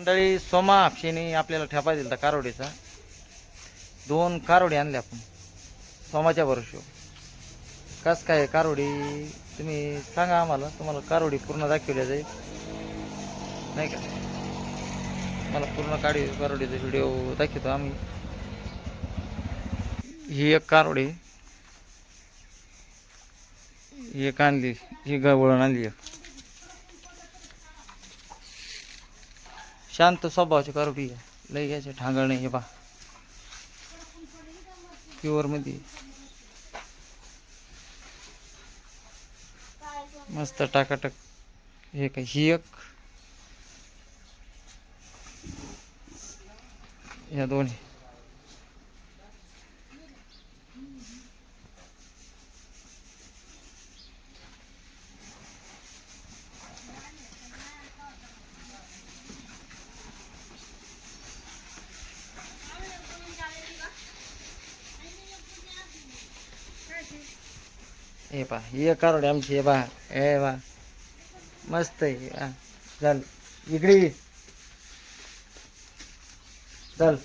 मंडळी सोमा हापशेने आपल्याला ठेपा दिला होता कारोडीचा. दोन कारोडी आणल्या आपण. सोमाच्या भरोशो कस काय कारोडी? तुम्ही सांगा आम्हाला. तुम्हाला कारोडी पूर्ण दाखवल्या जाईल नाही का? मला पूर्ण काडी कारोडीचा व्हिडिओ दाखवतो आम्ही. ही एक कारोडी. ही एक आणली. ही गवळण आणली एक. शांत स्वभावाची कारोडी आहे लई घ्यायचे ठांगळ नाही हे पा प्युअरमध्ये. मस्त टाकाटक. हे काय ही एक. या दोन्ही. हे पा हे कारोडे आमची हे बा हे बा मस्त आहे हा चल इकडे ये. चल.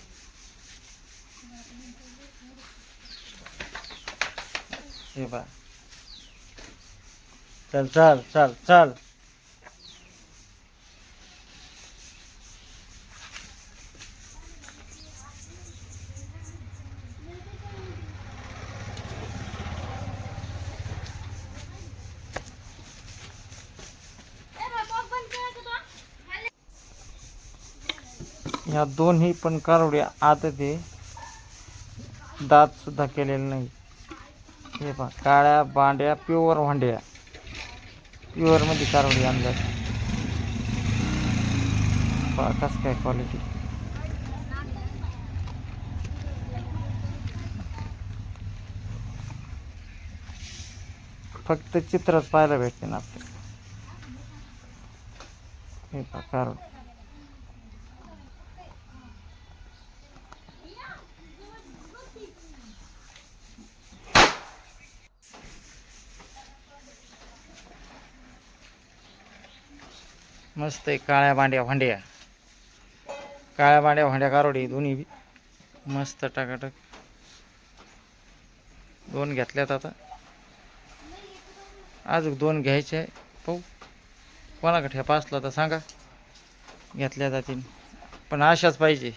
हे बा चल चल चल चल. या दोन्ही पण कारोड्या आत ते दातसुद्धा केलेले नाही हे पहा काळ्या बांड्या प्युअर भांड्या. प्युअरमध्ये कारोडी आणल्या पहा कस काय क्वालिटी फक्त चित्रच पाहायला भेटते ना आपल्याला. हे पहा कारोडी मस्त आहे काळ्या भांड्या भांड्या. काळ्या भांड्या भांड्या कारोडी दोन्ही बी. मस्त टाकाटक. दोन घेतल्यात आता. अजून दोन घ्यायचे आहे. पाहू. कोणाकडे ठेपा असला तर सांगा. घेतल्या जातील. पण अशाच पाहिजे.